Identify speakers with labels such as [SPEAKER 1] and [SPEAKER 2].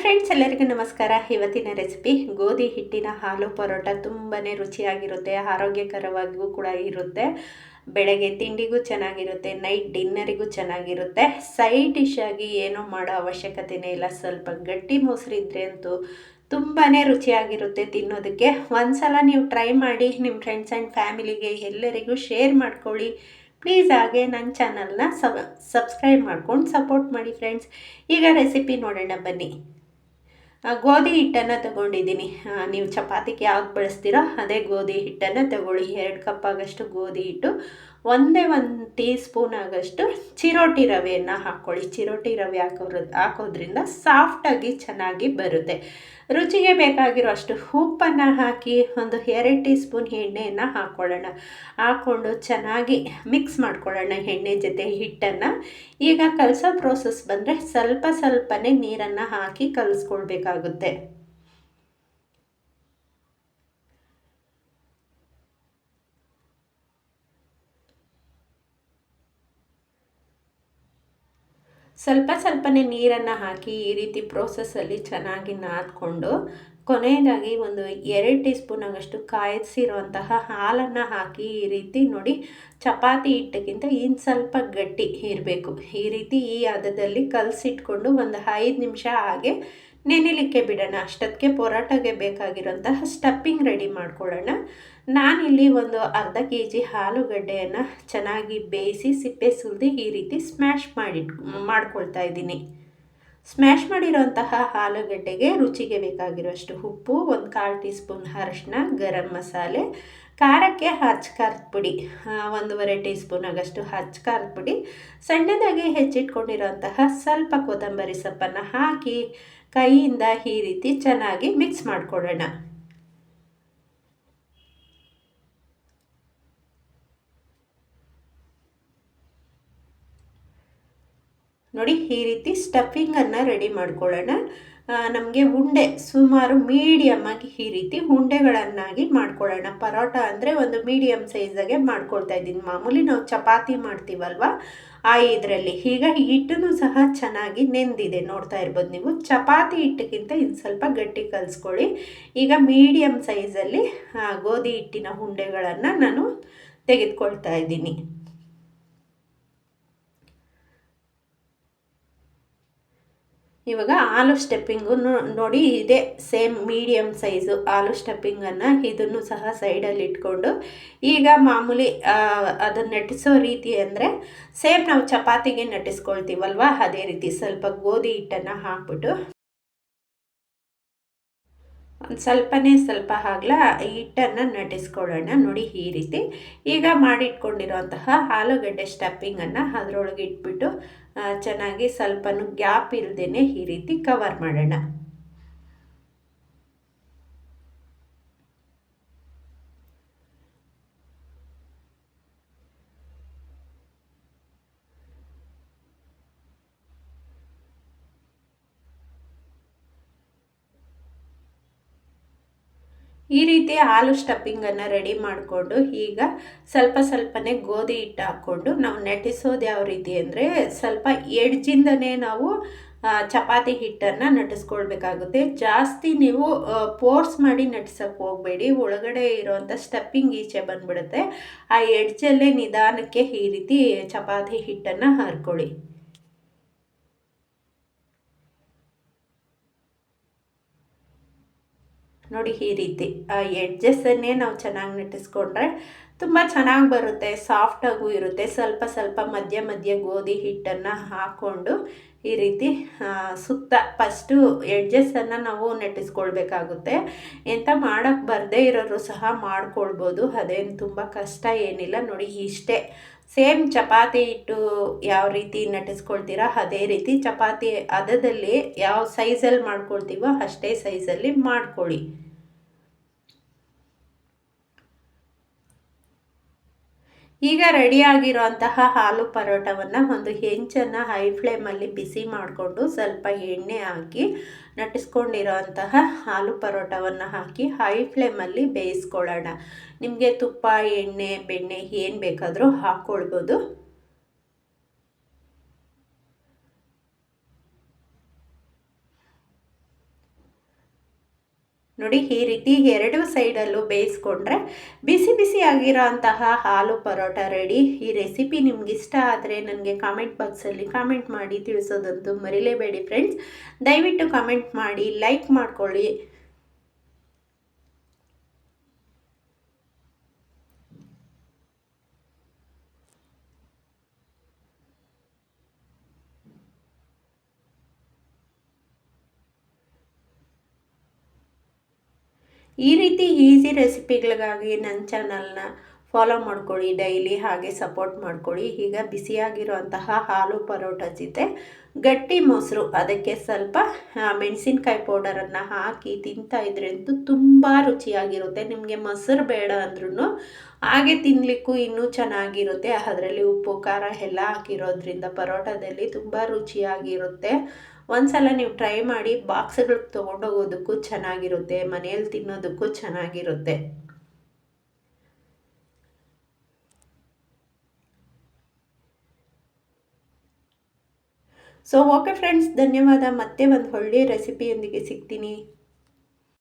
[SPEAKER 1] Friends, ಎಲ್ಲರಿಗೂ ನಮಸ್ಕಾರ. ಇವತ್ತಿನ ರೆಸಿಪಿ ಗೋಧಿ ಹಿಟ್ಟಿನ ಹಾಲು ಪರೋಟ ತುಂಬಾ ರುಚಿಯಾಗಿರುತ್ತೆ, ಆರೋಗ್ಯಕರವಾಗಿಯೂ ಕೂಡ ಇರುತ್ತೆ. ಬೆಳಗ್ಗೆ ತಿಂಡಿಗೂ ಚೆನ್ನಾಗಿರುತ್ತೆ, ನೈಟ್ ಡಿನ್ನರಿಗೂ ಚೆನ್ನಾಗಿರುತ್ತೆ. ಸೈಡ್ ಡಿಶ್ ಆಗಿ ಏನೂ ಮಾಡೋ ಅವಶ್ಯಕತೆನೇ ಇಲ್ಲ. ಸ್ವಲ್ಪ ಗಟ್ಟಿ ಮೊಸರು ಇದ್ರೆ ಅಂತೂ ತುಂಬಾ ರುಚಿಯಾಗಿರುತ್ತೆ ತಿನ್ನೋದಕ್ಕೆ. ಒಂದ್ಸಲ ನೀವು ಟ್ರೈ ಮಾಡಿ, ನಿಮ್ಮ ಫ್ರೆಂಡ್ಸ್ ಆ್ಯಂಡ್ ಫ್ಯಾಮಿಲಿಗೆ ಎಲ್ಲರಿಗೂ ಶೇರ್ ಮಾಡ್ಕೊಳ್ಳಿ. ಪ್ಲೀಸ್ ಹಾಗೆ ನನ್ನ ಚಾನಲ್ನ ಸಬ್, ಸಬ್ಸ್ಕ್ರೈಬ್ ಮಾಡ್ಕೊಂಡು ಸಪೋರ್ಟ್ ಮಾಡಿ ಫ್ರೆಂಡ್ಸ್. ಈಗ ರೆಸಿಪಿ ನೋಡೋಣ, ಬನ್ನಿ. ಗೋಧಿ ಹಿಟ್ಟನ್ನು ತಗೊಂಡಿದ್ದೀನಿ. ನೀವು ಚಪಾತಿಗೆ ಯಾವ್ದು ಬಳಸ್ತೀರೋ ಅದೇ ಗೋಧಿ ಹಿಟ್ಟನ್ನು ತಗೊಳ್ಳಿ. ಎರಡು ಕಪ್ ಆಗಷ್ಟು ಗೋಧಿ ಹಿಟ್ಟು, ಒಂದೇ ಒಂದು ಟೀ ಸ್ಪೂನ್ ಆಗಷ್ಟು ಚಿರೋಟಿ ರವೆಯನ್ನು ಹಾಕ್ಕೊಳ್ಳಿ. ಚಿರೋಟಿ ರವೆ ಹಾಕೋದ್ರ ಹಾಕೋದ್ರಿಂದ ಸಾಫ್ಟಾಗಿ ಚೆನ್ನಾಗಿ ಬರುತ್ತೆ. ರುಚಿಗೆ ಬೇಕಾಗಿರೋ ಅಷ್ಟು ಉಪ್ಪನ್ನು ಹಾಕಿ ಒಂದು ಎರಡು ಟೀ ಸ್ಪೂನ್ ಎಣ್ಣೆಯನ್ನು ಹಾಕ್ಕೊಳ್ಳೋಣ ಹಾಕ್ಕೊಂಡು ಚೆನ್ನಾಗಿ ಮಿಕ್ಸ್ ಮಾಡ್ಕೊಳ್ಳೋಣ ಎಣ್ಣೆ ಜೊತೆ ಹಿಟ್ಟನ್ನು. ಈಗ ಕಲಸೋ ಪ್ರೋಸೆಸ್ ಬಂದರೆ ಸ್ವಲ್ಪ ಸ್ವಲ್ಪನೇ ನೀರನ್ನು ಹಾಕಿ ಕಲಿಸ್ಕೊಳ್ಬೇಕಾಗುತ್ತೆ. ಸ್ವಲ್ಪ ಸ್ವಲ್ಪನೇ ನೀರನ್ನು ಹಾಕಿ ಈ ರೀತಿ ಪ್ರೋಸೆಸ್ಸಲ್ಲಿ ಚೆನ್ನಾಗಿ ನಾದ್ಕೊಂಡು, ಕೊನೆಯದಾಗಿ ಒಂದು ಎರಡು ಟೀ ಸ್ಪೂನ್ ಆಗಷ್ಟು ಕಾಯಿಸಿರುವಂತಹ ಹಾಲನ್ನು ಹಾಕಿ ಈ ರೀತಿ ನೋಡಿ, ಚಪಾತಿ ಹಿಟ್ಟಕ್ಕಿಂತ ಇನ್ನು ಸ್ವಲ್ಪ ಗಟ್ಟಿ ಇರಬೇಕು. ಈ ರೀತಿ ಈ ಹದದಲ್ಲಿ ಕಲಸಿಟ್ಕೊಂಡು ಒಂದು ಐದು ನಿಮಿಷ ಹಾಗೆ ನೆನೆಲಿಕ್ಕೆ ಬಿಡೋಣ. ಅಷ್ಟೊತ್ತಿಗೆ ಪೊರಾಟಗೆ ಬೇಕಾಗಿರೋಂತಹ ಸ್ಟಪ್ಪಿಂಗ್ ರೆಡಿ ಮಾಡ್ಕೊಳ್ಳೋಣ. ನಾನಿಲ್ಲಿ ಒಂದು ಅರ್ಧ ಕೆ ಜಿ ಆಲೂಗಡ್ಡೆಯನ್ನು ಚೆನ್ನಾಗಿ ಬೇಯಿಸಿ, ಸಿಪ್ಪೆ ಸುಲಿದು ಈ ರೀತಿ ಸ್ಮ್ಯಾಶ್ ಮಾಡಿ ಮಾಡ್ಕೊಳ್ತಾ ಇದ್ದೀನಿ. ಸ್ಮ್ಯಾಶ್ ಮಾಡಿರೋಂತಹ ಆಲೂಗಡ್ಡೆಗೆ ರುಚಿಗೆ ಬೇಕಾಗಿರುವಷ್ಟು ಉಪ್ಪು, ಒಂದು ಕಾಲು ಟೀ ಸ್ಪೂನ್ ಅರಶಿನ ಗರಂ ಮಸಾಲೆ, ಖಾರಕ್ಕೆ ಹಚ್ಚ ಖಾರದ ಪುಡಿ ಒಂದೂವರೆ ಟೀ ಸ್ಪೂನ್ ಆಗಷ್ಟು ಹಚ್ಚ ಖಾರದ ಪುಡಿ, ಸಣ್ಣದಾಗಿ ಹೆಚ್ಚಿಟ್ಕೊಂಡಿರೋಂತಹ ಸ್ವಲ್ಪ ಕೊತ್ತಂಬರಿ ಸೊಪ್ಪನ್ನು ಹಾಕಿ ಕೈಯಿಂದ ಈ ರೀತಿ ಚೆನ್ನಾಗಿ ಮಿಕ್ಸ್ ಮಾಡಿಕೊಡೋಣ ನೋಡಿ, ಈ ರೀತಿ ಸ್ಟಫಿಂಗನ್ನು ರೆಡಿ ಮಾಡ್ಕೊಳ್ಳೋಣ. ನಮಗೆ ಉಂಡೆ ಸುಮಾರು ಮೀಡಿಯಮ್ಮಾಗಿ ಈ ರೀತಿ ಉಂಡೆಗಳನ್ನಾಗಿ ಮಾಡ್ಕೊಳ್ಳೋಣ. ಪರೋಟ ಅಂದರೆ ಒಂದು ಮೀಡಿಯಮ್ ಸೈಜಾಗೆ ಮಾಡ್ಕೊಳ್ತಾ ಇದ್ದೀನಿ. ಮಾಮೂಲಿ ನಾವು ಚಪಾತಿ ಮಾಡ್ತೀವಲ್ವ? ಆ, ಇದರಲ್ಲಿ. ಈಗ ಹಿಟ್ಟನ್ನು ಸಹ ಚೆನ್ನಾಗಿ ನೆಂದಿದೆ. ನೋಡ್ತಾ ಇರ್ಬೋದು ನೀವು. ಚಪಾತಿ ಹಿಟ್ಟಕ್ಕಿಂತ ಇದು ಸ್ವಲ್ಪ ಗಟ್ಟಿ ಕಲಿಸ್ಕೊಳ್ಳಿ. ಈಗ ಮೀಡಿಯಮ್ ಸೈಜಲ್ಲಿ ಗೋಧಿ ಹಿಟ್ಟಿನ ಉಂಡೆಗಳನ್ನು ನಾನು ತೆಗೆದುಕೊಳ್ತಾ ಇದ್ದೀನಿ. ಇವಾಗ ಆಲು ಸ್ಟೆಪ್ಪಿಂಗು ನೋಡಿ ಇದೇ ಸೇಮ್ ಮೀಡಿಯಮ್ ಸೈಜು ಆಲು ಸ್ಟೆಪ್ಪಿಂಗನ್ನು ಇದನ್ನು ಸಹ ಸೈಡಲ್ಲಿ ಇಟ್ಕೊಂಡು. ಈಗ ಮಾಮೂಲಿ ಅದನ್ನು ನಟಿಸೋ ರೀತಿ ಅಂದರೆ ಸೇಮ್ ನಾವು ಚಪಾತಿಗೆ ನಟಿಸ್ಕೊಳ್ತೀವಲ್ವ ಅದೇ ರೀತಿ ಸ್ವಲ್ಪ ಗೋಧಿ ಹಿಟ್ಟನ್ನು ಹಾಕ್ಬಿಟ್ಟು. ಒಂದು ಸ್ವಲ್ಪನೇ ಸ್ವಲ್ಪ ಆಗ್ಲ ಹಿಟ್ಟನ್ನು ನಟಿಸ್ಕೊಳ್ಳೋಣ. ನೋಡಿ ಈ ರೀತಿ. ಈಗ ಮಾಡಿಟ್ಕೊಂಡಿರೋಂತಹ ಆಲೂಗಡ್ಡೆ ಸ್ಟಫಿಂಗನ್ನು ಅದರೊಳಗೆ ಇಟ್ಬಿಟ್ಟು ಚೆನ್ನಾಗಿ ಸ್ವಲ್ಪನೂ ಗ್ಯಾಪ್ ಇಲ್ಲದೇ ಈ ರೀತಿ ಕವರ್ ಮಾಡೋಣ. ಈ ರೀತಿ ಹಾಲು ಸ್ಟಫಿಂಗನ್ನು ರೆಡಿ ಮಾಡಿಕೊಂಡು ಈಗ ಸ್ವಲ್ಪ ಸ್ವಲ್ಪನೇ ಗೋಧಿ ಹಿಟ್ಟು ಹಾಕ್ಕೊಂಡು ನಾವು ನಟಿಸೋದು ಯಾವ ರೀತಿ ಅಂದರೆ ಸ್ವಲ್ಪ ಎಡ್ಜಿಂದನೇ ನಾವು ಚಪಾತಿ ಹಿಟ್ಟನ್ನು ನಟಿಸ್ಕೊಳ್ಬೇಕಾಗುತ್ತೆ. ಜಾಸ್ತಿ ನೀವು ಪೋರ್ಸ್ ಮಾಡಿ ನಟಿಸೋಕ್ಕೆ ಹೋಗಬೇಡಿ. ಒಳಗಡೆ ಇರೋವಂಥ ಸ್ಟಫಿಂಗ್ ಈಚೆ ಬಂದ್ಬಿಡುತ್ತೆ. ಆ ಎಡ್ಜಲ್ಲೇ ನಿಧಾನಕ್ಕೆ ಈ ರೀತಿ ಚಪಾತಿ ಹಿಟ್ಟನ್ನು ಹರ್ಕೊಳ್ಳಿ. ನೋಡಿ ಈ ರೀತಿ, ಆ ಎಡ್ಜಸ್ಸನ್ನೇ ನಾವು ಚೆನ್ನಾಗಿ ನಟಿಸ್ಕೊಂಡ್ರೆ ತುಂಬ ಚೆನ್ನಾಗಿ ಬರುತ್ತೆ ಸಾಫ್ಟಾಗೂ ಇರುತ್ತೆ. ಸ್ವಲ್ಪ ಸ್ವಲ್ಪ ಮಧ್ಯ ಮಧ್ಯ ಗೋಧಿ ಹಿಟ್ಟನ್ನು ಹಾಕ್ಕೊಂಡು ಈ ರೀತಿ ಸುತ್ತ ಫಸ್ಟು ಎಡ್ಜಸ್ಸನ್ನು ನಾವು ನೆಟ್ಟಿಸ್ಕೊಳ್ಬೇಕಾಗುತ್ತೆ. ಎಂಥ ಮಾಡೋಕ್ಕೆ ಬರದೇ ಇರೋರು ಸಹ ಮಾಡ್ಕೊಳ್ಬೋದು. ಅದೇನು ತುಂಬ ಕಷ್ಟ ಏನಿಲ್ಲ. ನೋಡಿ ಇಷ್ಟೇ. ಸೇಮ್ ಚಪಾತಿ ಹಿಟ್ಟು ಯಾವ ರೀತಿ ನಟಿಸ್ಕೊಳ್ತೀರಾ ಅದೇ ರೀತಿ ಚಪಾತಿ ಹದದಲ್ಲಿ ಯಾವ ಸೈಜಲ್ಲಿ ಮಾಡ್ಕೊಳ್ತೀವೋ ಅಷ್ಟೇ ಸೈಜಲ್ಲಿ ಮಾಡ್ಕೊಳ್ಳಿ. ಈಗ ರೆಡಿಯಾಗಿರೋಂತಹ ಹಾಲು ಪರೋಟವನ್ನು ಒಂದು ಹೆಂಚನ್ನು ಹೈ ಫ್ಲೇಮಲ್ಲಿ ಬಿಸಿ ಮಾಡಿಕೊಂಡು ಸ್ವಲ್ಪ ಎಣ್ಣೆ ಹಾಕಿ ನಟಿಸ್ಕೊಂಡಿರೋಂತಹ ಹಾಲು ಪರೋಟವನ್ನು ಹಾಕಿ ಹೈ ಫ್ಲೇಮಲ್ಲಿ ಬೇಯಿಸ್ಕೊಳ್ಳೋಣ. ನಿಮಗೆ ತುಪ್ಪ, ಎಣ್ಣೆ, ಬೆಣ್ಣೆ ಏನು ಬೇಕಾದರೂ ಹಾಕ್ಕೊಳ್ಬೋದು ನೋಡಿ, ಈ ರೀತಿ ಎರಡು ಸೈಡಲ್ಲೂ ಬೇಯಿಸ್ಕೊಂಡ್ರೆ ಬಿಸಿ ಬಿಸಿ ಆಗಿರೋ ಅಂತಹ ಹಾಲು ಪರೋಟ ರೆಡಿ. ಈ ರೆಸಿಪಿ ನಿಮ್ಗೆ ಇಷ್ಟ ಆದರೆ ನನಗೆ ಕಾಮೆಂಟ್ ಬಾಕ್ಸಲ್ಲಿ ಕಾಮೆಂಟ್ ಮಾಡಿ ತಿಳಿಸೋದಂತೂ ಮರಿಲೇಬೇಡಿ ಫ್ರೆಂಡ್ಸ್ ದಯವಿಟ್ಟು ಕಾಮೆಂಟ್ ಮಾಡಿ ಲೈಕ್ ಮಾಡ್ಕೊಳ್ಳಿ. ಈ ರೀತಿ ಈಸಿ ರೆಸಿಪಿಗಳಿಗಾಗಿ ನನ್ನ ಚಾನಲ್ನ ಫಾಲೋ ಮಾಡ್ಕೊಳ್ಳಿ ಡೈಲಿ ಹಾಗೆ ಸಪೋರ್ಟ್ ಮಾಡ್ಕೊಳ್ಳಿ. ಈಗ ಬಿಸಿಯಾಗಿರುವಂತಹ ಹಾಲು ಪರೋಟ ಜೊತೆ ಗಟ್ಟಿ ಮೊಸರು, ಅದಕ್ಕೆ ಸ್ವಲ್ಪ ಮೆಣಸಿನ್ಕಾಯಿ ಪೌಡರನ್ನು ಹಾಕಿ ತಿಂತಾ ಇದ್ರಂತೂ ತುಂಬ ರುಚಿಯಾಗಿರುತ್ತೆ. ನಿಮಗೆ ಮೊಸರು ಬೇಡ ಅಂದ್ರೂ ಹಾಗೆ ತಿನ್ನಲಿಕ್ಕೂ ಇನ್ನೂ ಚೆನ್ನಾಗಿರುತ್ತೆ. ಅದರಲ್ಲಿ ಉಪ್ಪು, ಖಾರ ಎಲ್ಲ ಹಾಕಿರೋದ್ರಿಂದ ಪರೋಟದಲ್ಲಿ ತುಂಬ ರುಚಿಯಾಗಿರುತ್ತೆ. ಒಂದ್ಸಲ ನೀವು ಟ್ರೈ ಮಾಡಿ ಬಾಕ್ಸ್ಗಳಿಗೆ ತೊಗೊಂಡೋಗೋದಕ್ಕೂ ಚೆನ್ನಾಗಿರುತ್ತೆ, ಮನೆಯಲ್ಲಿ ತಿನ್ನೋದಕ್ಕೂ ಚೆನ್ನಾಗಿರುತ್ತೆ. ಸೊ ಓಕೆ ಫ್ರೆಂಡ್ಸ್ ಧನ್ಯವಾದ. ಮತ್ತೆ ಒಂದು ಒಳ್ಳೆಯ ರೆಸಿಪಿಯೊಂದಿಗೆ ಸಿಗ್ತೀನಿ.